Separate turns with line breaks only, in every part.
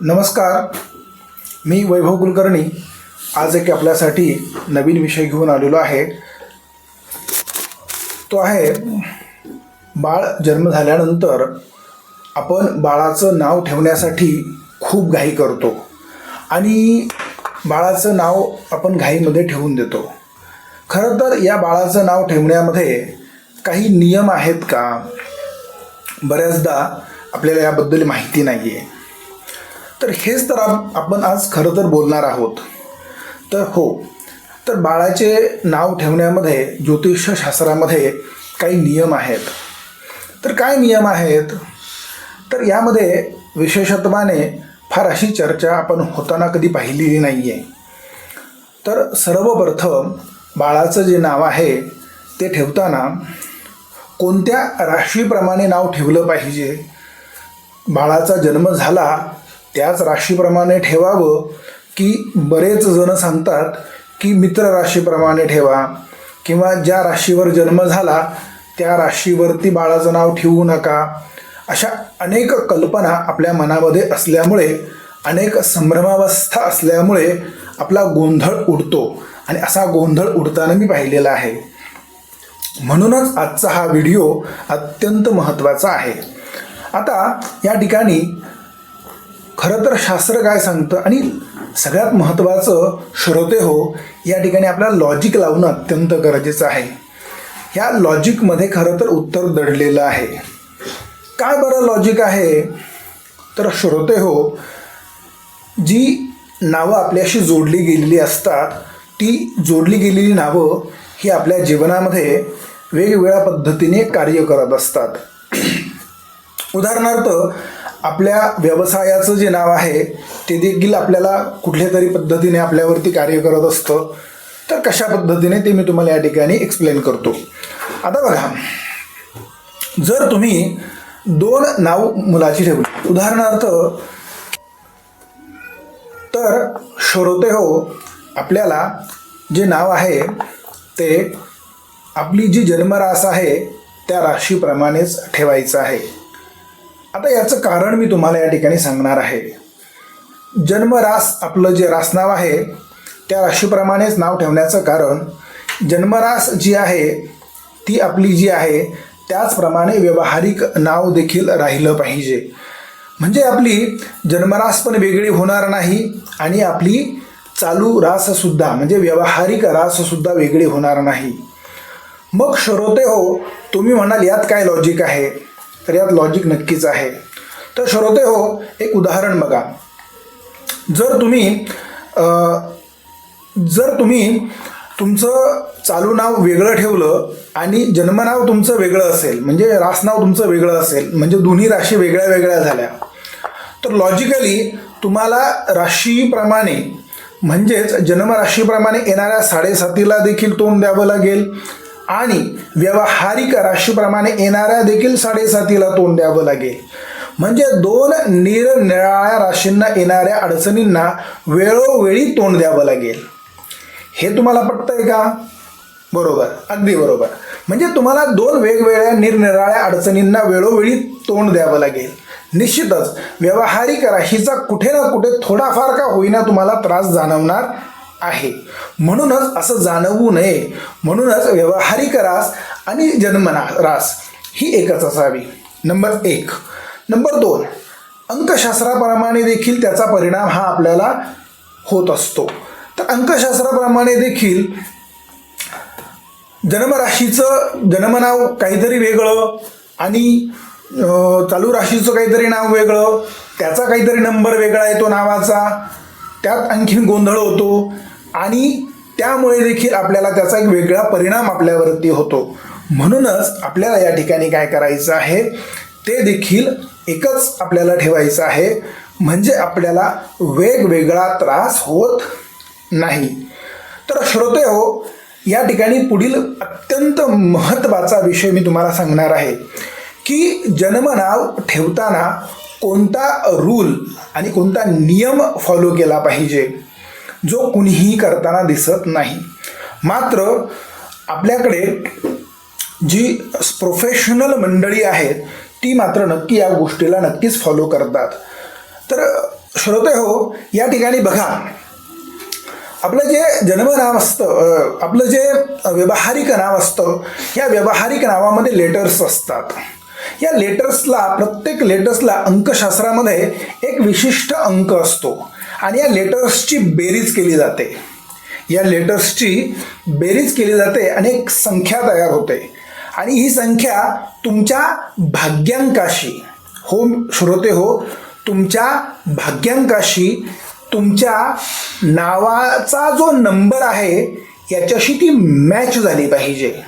नमस्कार. मी वैभव कुलकर्णी. आज एक आपल्यासाठी नवीन विषय घेऊन आलेलो आहे. तो आहे बाळ जन्म झाल्यानंतर आपण बाळाचं नाव ठेवण्यासाठी खूप घाई करतो आणि बाळाचं नाव आपण घाईमध्ये ठेवून देतो. खरं तर या बाळाचं नाव ठेवण्यामध्ये काही नियम आहेत का? बऱ्याचदा आपल्याला याबद्दल माहिती नाही आहे तर हेच तर आप- आपण आज खरं तर बोलणार आहोत. तर हो तर बाळाचे नाव ठेवण्यामध्ये ज्योतिषशास्त्रामध्ये काही नियम आहेत. तर काय नियम आहेत? तर यामध्ये विशेषत्वाने फार अशी चर्चा आपण होताना कधी पाहिलेली नाही आहे तर सर्वप्रथम बाळाचं जे नाव आहे ते ठेवताना कोणत्या राशीप्रमाणे नाव ठेवलं पाहिजे? बाळाचा जन्म झाला त्याच राशीप्रमाणे ठेवावं की बरेच जण सांगतात की मित्र राशीप्रमाणे ठेवा किंवा ज्या राशीवर जन्म झाला त्या राशीवरती बाळाचं नाव ठेवू नका. अशा अनेक कल्पना आपल्या मनामध्ये असल्यामुळे अनेक संभ्रमावस्था असल्यामुळे आपला गोंधळ उडतो. आणि असा गोंधळ उडताना मी पाहिलेला आहे. म्हणूनच आजचा हा व्हिडिओ अत्यंत महत्त्वाचा आहे. आता या ठिकाणी खरं तर शास्त्र काय सांगतं? आणि सगळ्यात महत्त्वाचं श्रोते हो या ठिकाणी आपल्याला लॉजिक लावणं अत्यंत गरजेचं आहे. ह्या लॉजिकमध्ये खरं तर उत्तर दडलेलं आहे. काय बरं लॉजिक आहे? तर श्रोते हो जी नावं आपल्याशी जोडली गेलेली असतात ती जोडली गेलेली नावं ही आपल्या जीवनामध्ये वेगवेगळ्या पद्धतीने कार्य करत असतात. उदाहरणार्थ आपल्या व्यवसायाचं जे नाव आहे ते देखील आपल्याला कुठल्या तरी पद्धतीने आपल्यावरती कार्य करत असतं. तर कशा पद्धतीने ते मी तुम्हाला या ठिकाणी एक्सप्लेन करतो. आता बघा जर तुम्ही दोन नाव मुलाची ठेवली उदाहरणार्थ तर श्रोते हो आपल्याला जे नाव आहे ते आपली जी जन्मरास आहे त्या राशीप्रमाणेच ठेवायचं आहे. आता याचं कारण मी तुम्हाला या ठिकाणी सांगणार आहे. जन्मरास आपलं जे रासनाव आहे त्या राशीप्रमाणेच नाव ठेवण्याचं कारण जन्मरास जी आहे ती आपली जी आहे त्याचप्रमाणे व्यवहारिक नाव देखील राहिलं पाहिजे. म्हणजे आपली जन्मरास पण वेगळी होणार नाही आणि आपली चालू राससुद्धा म्हणजे व्यावहारिक राससुद्धा वेगळी होणार नाही. मग श्रोते हो तुम्ही म्हणाल यात काय लॉजिक आहे? तर यात लॉजिक नक्कीच आहे. तर श्रोते हो एक उदाहरण बघा. जर तुम्ही जर तुम्ही तुमचं चालू नाव वेगळं ठेवलं आणि जन्मनाव तुमचं वेगळं असेल म्हणजे रासनाव तुमचं वेगळं असेल म्हणजे दोन्ही राशी वेगळ्या वेगळ्या झाल्या तर लॉजिकली तुम्हाला राशीप्रमाणे म्हणजेच जन्मराशीप्रमाणे येणाऱ्या साडेसातीला देखील तोंड द्यावं लागेल. आणि व्यावहारिक राशीप्रमाणे येणाऱ्या देखील साडेसातीला तोंड द्यावं लागेल. म्हणजे दोन निरनिराळ्या राशींना येणाऱ्या अडचणींना वेळोवेळी तोंड द्यावं लागेल. हे तुम्हाला पटतंय का? बरोबर. अगदी बरोबर. म्हणजे तुम्हाला दोन वेगवेगळ्या निरनिराळ्या अडचणींना वेळोवेळी तोंड द्यावं लागेल. निश्चितच व्यावहारिक राशीचा कुठे ना कुठे थोडाफार का होईना तुम्हाला त्रास जाणवणार आहे. म्हणूनच असं जाणवू नये. म्हणूनच व्यावहारिक रास आणि जन्मना रास ही एकच असावी. नंबर एक. नंबर दोन. अंकशास्त्राप्रमाणे देखील त्याचा परिणाम हा आपल्याला होत असतो. तर अंकशास्त्राप्रमाणे देखील जन्मराशीचं जन्मनाव काहीतरी वेगळं आणि चालू राशीचं काहीतरी नाव वेगळं त्याचा काहीतरी नंबर वेगळा येतो नावाचा. त्यात आणखीन गोंधळ होतो आणि त्यामुळे देखील आपल्याला त्याचा एक वेगळा परिणाम आपल्यावरती होतो. म्हणूनच आपल्याला या ठिकाणी काय करायचं आहे? ते देखील एकच आपल्याला ठेवायचं आहे. म्हणजे आपल्याला वेगवेगळा त्रास होत नाही. तर श्रोते हो या ठिकाणी पुढील अत्यंत महत्त्वाचा विषय मी तुम्हाला सांगणार आहे. की जन्मनाव ठेवताना कोणता रूल आणि कोणता नियम फॉलो केला पाहिजे जो कुणीही करताना दिसत नाही. मात्र आपल्याकडे जी प्रोफेशनल मंडळी आहेत ती मात्र नक्की या गोष्टीला नक्कीच फॉलो करतात. तर श्रोते हो या ठिकाणी बघा. आपलं जे जन्मनाव असतं आपलं जे व्यावहारिक नाव असतं या व्यावहारिक नावामध्ये लेटर्स असतात. या लेटर्सला प्रत्येक लेटर्सला अंकशास्त्रामध्ये एक विशिष्ट अंक असतो. आणि या लेटर्सची बेरीज केली जाते. या लेटर्सची बेरीज केली जाते आणि एक संख्या तयार होते. आणि ही संख्या तुमच्या भाग्यांकाशी हो श्रोते हो तुमच्या भाग्यांकाशी तुमच्या नावाचा जो नंबर आहे याच्याशी ती मॅच झाली पाहिजे.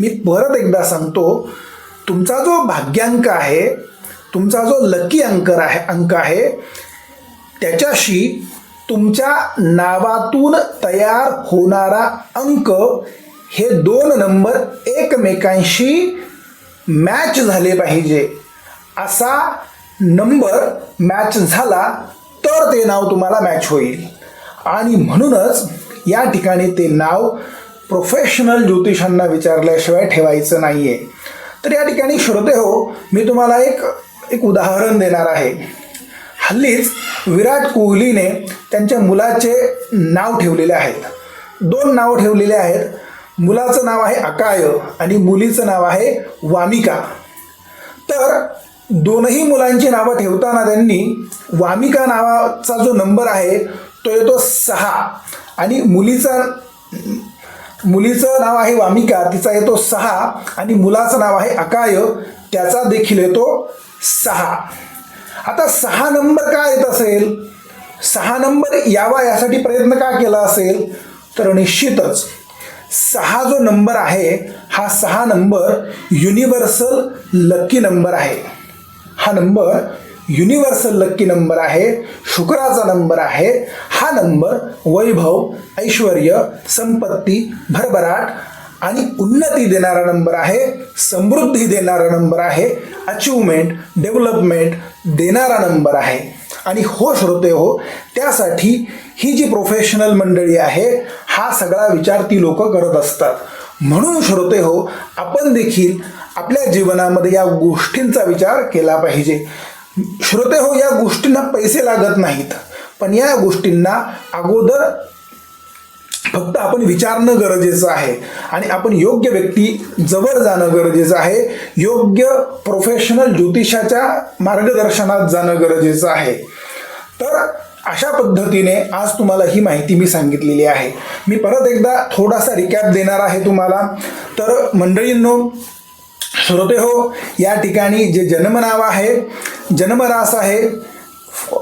मी परत एकदा सांगतो तुमचा जो भाग्यांक आहे तुमचा जो लकी अंक आहे अंक आहे त्याच्याशी तुमच्या नावातून तयार होणारा अंक हे दोन नंबर एकमेकांशी मॅच झाले पाहिजे. असा नंबर मॅच झाला तर ते नाव तुम्हाला मॅच होईल. आणि म्हणूनच या ठिकाणी ते नाव प्रोफेशनल ज्योतिषांना विचारल्याशिवाय ठेवायचं नाही आहे तर या ठिकाणी श्रोते हो मी तुम्हाला एक एक उदाहरण देणार आहे. हल्लीच विराट कोहलीने त्यांच्या मुलाचे नाव ठेवलेले आहेत. दोन नावं ठेवलेले आहेत. मुलाचं नाव आहे अकाय आणि मुलीचं नाव आहे वामिका. तर दोनही मुलांची नावं ठेवताना त्यांनी वामिका नावाचा जो नंबर आहे तो येतो सहा. आणि मुलीचा मुलीचं नाव आहे वामिका तिचा येतो सहा आणि मुलाचं नाव आहे अकाय त्याचा देखील येतो सहा. आता सहा नंबर का येत असेल? सहा नंबर यावा यासाठी प्रयत्न का केला असेल? तर निश्चितच सहा जो नंबर आहे हा सहा नंबर युनिव्हर्सल लक्की नंबर आहे. हा नंबर युनिव्हर्सल लक्की नंबर आहे शुक्राचा नंबर आहे. हा नंबर वैभव ऐश्वर संपत्ती भरभराट आणि उन्नती देणारा नंबर आहे समृद्धी देणारा नंबर आहे अचिव्हमेंट डेव्हलपमेंट देणारा नंबर आहे. आणि हो श्रोते हो त्यासाठी ही जी प्रोफेशनल मंडळी आहे हा सगळा विचार ती लोक करत असतात. म्हणून श्रोते हो आपण देखील आपल्या जीवनामध्ये या गोष्टींचा विचार केला पाहिजे. श्रोते हो या गोष्टींना पैसे लागत नाहीत. पण या गोष्टींना अगोदर फक्त आपण विचारणं गरजेचं आहे. आणि आपण योग्य व्यक्ती जवळ जाणं गरजेचं आहे. योग्य प्रोफेशनल ज्योतिषाच्या मार्गदर्शनात जाणं गरजेचं आहे. तर अशा पद्धतीने आज तुम्हाला ही माहिती मी सांगितलेली आहे. मी परत एकदा थोडासा रिकॅप देणार आहे तुम्हाला. तर मंडळींनो श्रोते हो या ठिकाणी जे जन्मनाव आहे जन्मरास आहे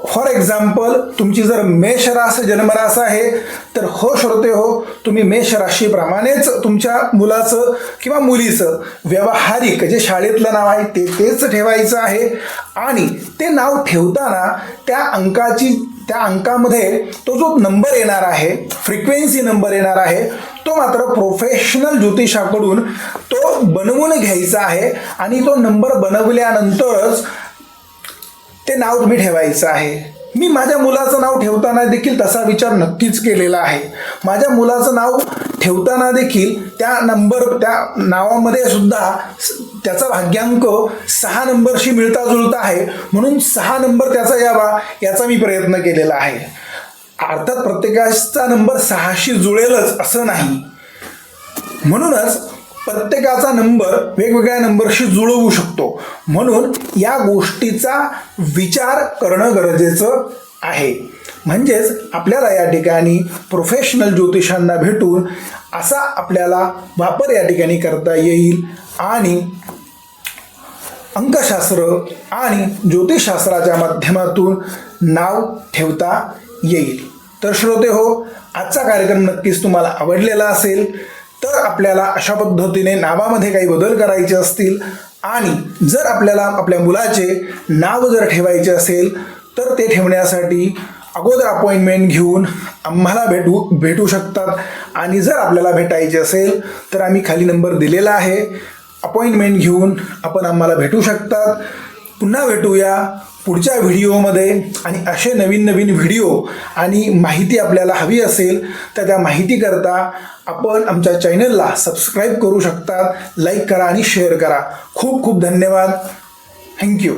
फॉर एक्झाम्पल तुमची जर मेष रास जन्मरास आहे तर हो श्रोते हो तुम्ही मेष राशीप्रमाणेच तुमच्या मुलाचं किंवा मुलीचं व्यावहारिक जे शाळेतलं नाव आहे ते तेच ठेवायचं आहे. आणि ते नाव ठेवताना त्या अंकाची त्या अंकामध्ये तो जो नंबर येणार आहे फ्रिक्वेन्सी नंबर येणार आहे तो मात्र प्रोफेशनल ज्योतिषाकडून तो बनवून घ्यायचा आहे आणि तो नंबर बनवल्यानंतरच ते नाव तुम्ही ठेवायचं आहे. मी माझ्या मुलाचं नाव ठेवताना देखील तसा विचार नक्कीच केलेला आहे. माझ्या मुलाचं नाव ठेवताना देखील त्या नंबर त्या नावामध्ये सुद्धा स- त्याचा भाग्यांक सहा नंबरशी मिळता जुळता आहे. म्हणून सहा नंबर त्याचा यावा याचा मी प्रयत्न केलेला आहे. अर्थात प्रत्येकाचा नंबर सहाशी जुळेलच असं नाही. म्हणूनच प्रत्येकाचा नंबर वेगवेगळ्या नंबरशी जुळवू शकतो. म्हणून या गोष्टीचा विचार करणं गरजेचं आहे. म्हणजेच आपल्याला या ठिकाणी प्रोफेशनल ज्योतिषांना भेटून असा आपल्याला वापर या ठिकाणी करता येईल आणि अंकशास्त्र आणि ज्योतिषशास्त्राच्या माध्यमातून नाव ठेवता येईल. तर श्रोते हो आजचा कार्यक्रम नक्कीच तुम्हाला आवडलेला असेल. तर आपल्याला अशा पद्धतीने नावामध्ये काही बदल करायचे असतील. आणि जर आपल्याला आपल्या मुलाचे नाव जर ठेवायचे असेल तर ते ठेवण्यासाठी अगोदर अपॉइंटमेंट घेऊन आम्हाला भेटू भेटू शकतात. आणि जर आपल्याला भेटायचे असेल तर आम्ही खाली नंबर दिलेला आहे. अपॉइंटमेंट घेऊन आपण आम्हाला भेटू शकतात. पुन्हा भेटूया. पुढच्या व्हिडिओमध्ये आणि असे नवीन नवीन व्हिडिओ आणि माहिती आपल्याला हवी असेल तर त्या माहितीकरता आपण आमच्या चॅनलला सबस्क्राईब करू शकता लाईक करा आणि शेअर करा. खूप खूप धन्यवाद. थँक्यू